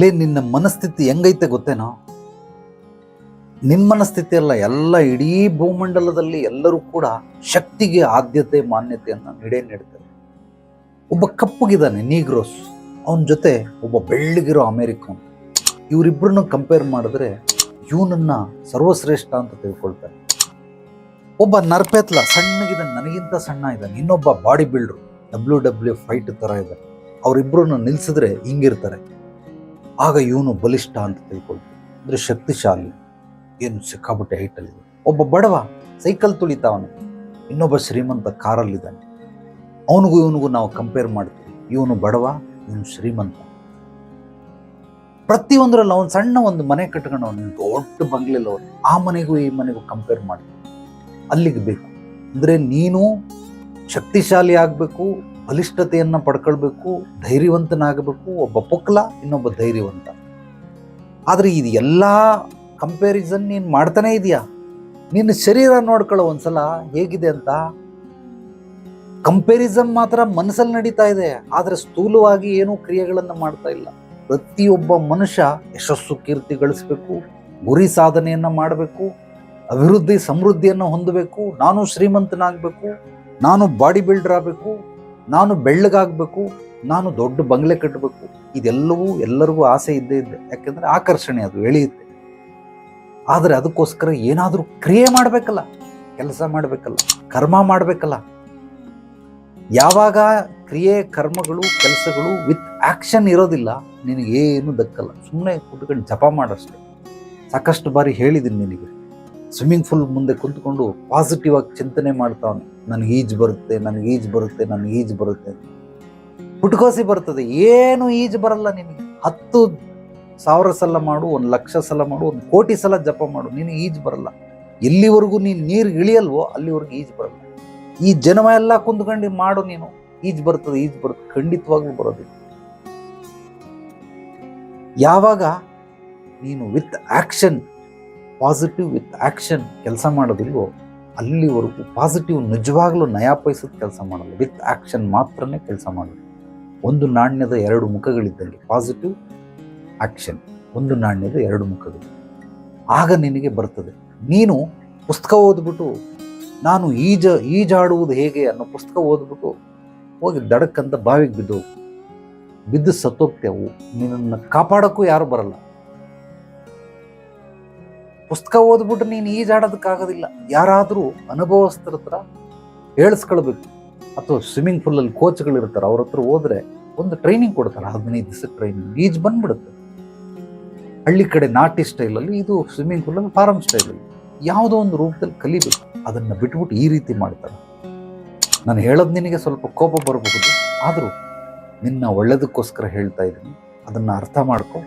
ಲೇ, ನಿನ್ನ ಮನಸ್ಥಿತಿ ಹೆಂಗೈತೆ ಗೊತ್ತೇನೋ? ನಿಮ್ಮ ಮನಸ್ಥಿತಿ ಅಲ್ಲ, ಎಲ್ಲ ಇಡೀ ಭೂಮಂಡಲದಲ್ಲಿ ಎಲ್ಲರೂ ಕೂಡ ಶಕ್ತಿಗೆ ಆದ್ಯತೆ, ಮಾನ್ಯತೆಯನ್ನು ನೀಡೇ ನೀಡ್ತಾರೆ. ಒಬ್ಬ ಕಪ್ಪಗಿದ್ದಾನೆ, ನೀಗ್ರೋಸ್. ಅವನ ಜೊತೆ ಒಬ್ಬ ಬೆಳ್ಳಗಿರೋ ಅಮೇರಿಕನ್. ಇವರಿಬ್ಬರನ್ನ ಕಂಪೇರ್ ಮಾಡಿದ್ರೆ ಇವನನ್ನ ಸರ್ವಶ್ರೇಷ್ಠ ಅಂತ ತಿಳ್ಕೊಳ್ತಾರೆ. ಒಬ್ಬ ನರ್ಪೇತ್ಲ ಸಣ್ಣಗಿದ ನನಗಿಂತ ಸಣ್ಣ ಇದ್ದಾನೆ, ಇನ್ನೊಬ್ಬ body builder W W fight ಥರ ಇದೆ ಅವರಿಬ್ಬರನ್ನ ನಿಲ್ಸಿದ್ರೆ ಹಿಂಗಿರ್ತಾರೆ. ಆಗ ಇವನು ಬಲಿಷ್ಠ ಅಂತ ತಿಳ್ಕೊಳ್ತೀವಿ ಅಂದರೆ ಶಕ್ತಿಶಾಲಿ. ಏನು ಸಿಕ್ಕಾಪಟ್ಟೆ ಹೈಟಲ್ಲಿ ಒಬ್ಬ ಬಡವ ಸೈಕಲ್ ತುಳಿತಾವನು ಇನ್ನೊಬ್ಬ ಶ್ರೀಮಂತ ಕಾರಲ್ಲಿದ್ದಾನೆ. ಅವನಿಗೂ ಇವನಿಗೂ ನಾವು ಕಂಪೇರ್ ಮಾಡ್ತೀವಿ. ಇವನು ಬಡವ, ಇವನು ಶ್ರೀಮಂತ. ಪ್ರತಿಯೊಂದರಲ್ಲಿ ಅವನು ಸಣ್ಣ ಒಂದು ಮನೆ ಕಟ್ಕೊಂಡು ಅವನು ದೊಡ್ಡ ಬಂಗ್ಲೆಲ್ಲ ಅವನು ಆ ಮನೆಗೂ ಈ ಮನೆಗೂ ಕಂಪೇರ್ ಮಾಡ್ತೀವಿ. ಅಲ್ಲಿಗೆ ಬೇಕು. ಅಂದರೆ ನೀನು ಶಕ್ತಿಶಾಲಿ ಆಗಬೇಕು ಬಲಿಷ್ಠತೆಯನ್ನು ಪಡ್ಕೊಳ್ಬೇಕು, ಧೈರ್ಯವಂತನಾಗಬೇಕು, ಒಬ್ಬ ಪೊಕ್ಲ, ಇನ್ನೊಬ್ಬ ಧೈರ್ಯವಂತ. ಆದರೆ ಇದು ಎಲ್ಲ ಕಂಪ್ಯಾರಿಸನ್ ನೀನು ಮಾಡ್ತಾನೇ ಇದೆಯಾ? ನಿನ್ನ ಶರೀರ ನೋಡ್ಕೊಳ್ಳೋ ಒಂದ್ಸಲ ಹೇಗಿದೆ ಅಂತ? ಕಂಪ್ಯಾರಿಸನ್ ಮಾತ್ರ ಮನಸ್ಸಲ್ಲಿ ನಡೀತಾ ಇದೆ, ಆದರೆ ಸ್ಥೂಲವಾಗಿ ಏನೂ ಕ್ರಿಯೆಗಳನ್ನು ಮಾಡ್ತಾ ಇಲ್ಲ. ಪ್ರತಿಯೊಬ್ಬ ಮನುಷ್ಯ ಯಶಸ್ಸು ಕೀರ್ತಿ ಗಳಿಸಬೇಕು, ಗುರಿ ಸಾಧನೆಯನ್ನು ಮಾಡಬೇಕು, ಅಭಿವೃದ್ಧಿ ಸಮೃದ್ಧಿಯನ್ನು ಹೊಂದಬೇಕು, ನಾನು ಶ್ರೀಮಂತನಾಗಬೇಕು, ನಾನು ಬಾಡಿ ಬಿಲ್ಡರ್ ಆಗಬೇಕು ನಾನು ಬೆಳ್ಳಗಾಗಬೇಕು, ನಾನು ದೊಡ್ಡ ಬಂಗ್ಲೆ ಕಟ್ಟಬೇಕು ಇದೆಲ್ಲವೂ ಎಲ್ಲರಿಗೂ ಆಸೆ ಇದ್ದೇ ಇದೆ ಯಾಕೆಂದರೆ ಆಕರ್ಷಣೆ ಅದು, ಎಳೆಯುತ್ತೆ. ಆದರೆ ಅದಕ್ಕೋಸ್ಕರ ಏನಾದರೂ ಕ್ರಿಯೆ ಮಾಡಬೇಕಲ್ಲ, ಕೆಲಸ ಮಾಡಬೇಕಲ್ಲ, ಕರ್ಮ ಮಾಡಬೇಕಲ್ಲ. ಯಾವಾಗ ಕ್ರಿಯೆ, ಕರ್ಮಗಳು, ಕೆಲಸಗಳು ವಿತ್ ಆ್ಯಕ್ಷನ್ ಇರೋದಿಲ್ಲ, ನಿನಗೇನು ದಕ್ಕಲ್ಲ. ಸುಮ್ಮನೆ ಕುಟ್ಕೊಂಡು ಜಪ ಮಾಡಷ್ಟೆ. ಸಾಕಷ್ಟು ಬಾರಿ ಹೇಳಿದ್ದೀನಿ ನಿನಗೆ. ಸ್ವಿಮ್ಮಿಂಗ್ ಫೂಲ್ ಮುಂದೆ ಕುಂತ್ಕೊಂಡು ಪಾಸಿಟಿವ್ ಆಗಿ ಚಿಂತನೆ ಮಾಡ್ತಾವನೆ. ನನಗೆ ಈಜು ಬರುತ್ತೆ, ನನಗೆ ಈಜು ಬರುತ್ತೆ, ನನಗೆ ಈಜು ಬರುತ್ತೆ. ಪುಟ್ಕೋಸಿ ಬರ್ತದೆ. ಏನು ಈಜು ಬರಲ್ಲ ನಿನಗೆ. ಹತ್ತು ಸಾವಿರ ಸಲ ಮಾಡು, ಒಂದು ಲಕ್ಷ ಸಲ ಮಾಡು, ಒಂದು ಕೋಟಿ ಸಲ ಜಪ ಮಾಡು. ನಿನಗೆ ಈಜು ಬರಲ್ಲ. ಎಲ್ಲಿವರೆಗೂ ನೀನು ನೀರು ಇಳಿಯಲ್ವೋ ಅಲ್ಲಿವರೆಗೂ ಈಜು ಬರಲ್ಲ. ಈ ಜನ್ಮ ಎಲ್ಲ ಕುಂತ್ಕೊಂಡು ಮಾಡು ನೀನು. ಈಜು ಬರ್ತದೆ, ಈಜು ಬರುತ್ತೆ ಖಂಡಿತವಾಗ್ಲೂ ಬರೋದಿಲ್ಲ. ಯಾವಾಗ ನೀನು with action positive with action ಕೆಲಸ ಮಾಡೋದಿಲ್ವೋ, ಅಲ್ಲಿವರೆಗೂ ಪಾಸಿಟಿವ್ ನಿಜವಾಗ್ಲೂ ನಯಾ ಕೆಲಸ ಮಾಡಲ್ಲ. ವಿತ್ ಆ್ಯಕ್ಷನ್ ಮಾತ್ರನೇ ಕೆಲಸ ಮಾಡೋದು. ಒಂದು ನಾಣ್ಯದ ಎರಡು ಮುಖಗಳಿದ್ದಂಗೆ ಪಾಸಿಟಿವ್ ಆ್ಯಕ್ಷನ್ ಒಂದು ನಾಣ್ಯದ ಎರಡು ಮುಖಗಳು. ಆಗ ನಿನಗೆ ಬರ್ತದೆ. ನೀನು ಪುಸ್ತಕ ಓದ್ಬಿಟ್ಟು, ನಾನು ಈಜ, ಈಜಾಡುವುದು ಹೇಗೆ ಅನ್ನೋ ಪುಸ್ತಕ ಓದ್ಬಿಟ್ಟು ಹೋಗಿ ದಡಕ್ಕಂತ ಬಾವಿಗೆ ಬಿದ್ದು ಬಿದ್ದು ಸತ್ತೋಗ್ತೇವು. ನಿನ್ನನ್ನು ಕಾಪಾಡೋಕ್ಕೂ ಯಾರು ಬರಲ್ಲ. ಪುಸ್ತಕ ಓದ್ಬಿಟ್ಟು ನೀನು ಈಜಾಡೋದಕ್ಕಾಗೋದಿಲ್ಲ ಯಾರಾದರೂ ಅನುಭವಸ್ಥರ ಹತ್ರ ಹೇಳಿಸ್ಕೊಳ್ಬೇಕು. ಅಥವಾ ಸ್ವಿಮ್ಮಿಂಗ್ ಪೂಲಲ್ಲಿ ಕೋಚ್ಗಳಿರ್ತಾರೆ ಅವ್ರ ಹತ್ರ ಹೋದ್ರೆ ಒಂದು ಟ್ರೈನಿಂಗ್ ಕೊಡ್ತಾರೆ, ಹದಿನೈದು ದಿವಸ ಟ್ರೈನಿಂಗ್ ಈಜು ಬಂದ್ಬಿಡುತ್ತೆ. ಹಳ್ಳಿ ಕಡೆ ನಾಟಿ ಸ್ಟೈಲಲ್ಲಿ ಇದು ಸ್ವಿಮ್ಮಿಂಗ್ ಪೂಲಲ್ಲಿ ಫಾರಮ್ ಸ್ಟೈಲಲ್ಲಿ ಯಾವುದೋ ಒಂದು ರೂಪದಲ್ಲಿ ಕಲಿಬೇಕು. ಅದನ್ನು ಬಿಟ್ಬಿಟ್ಟು ಈ ರೀತಿ ಮಾಡ್ತಾರೆ. ನಾನು ಹೇಳೋದು ನಿನಗೆ ಸ್ವಲ್ಪ ಕೋಪ ಬರಬಹುದು. ಆದರೂ ನಿನ್ನ ಒಳ್ಳೇದಕ್ಕೋಸ್ಕರ ಹೇಳ್ತಾ ಇದ್ದೀನಿ. ಅದನ್ನು ಅರ್ಥ ಮಾಡ್ಕೊ.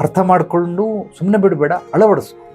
ಅರ್ಥ ಮಾಡಿಕೊಂಡು ಸುಮ್ಮನೆ ಬಿಡಬೇಡ ಅಳವಡಿಸು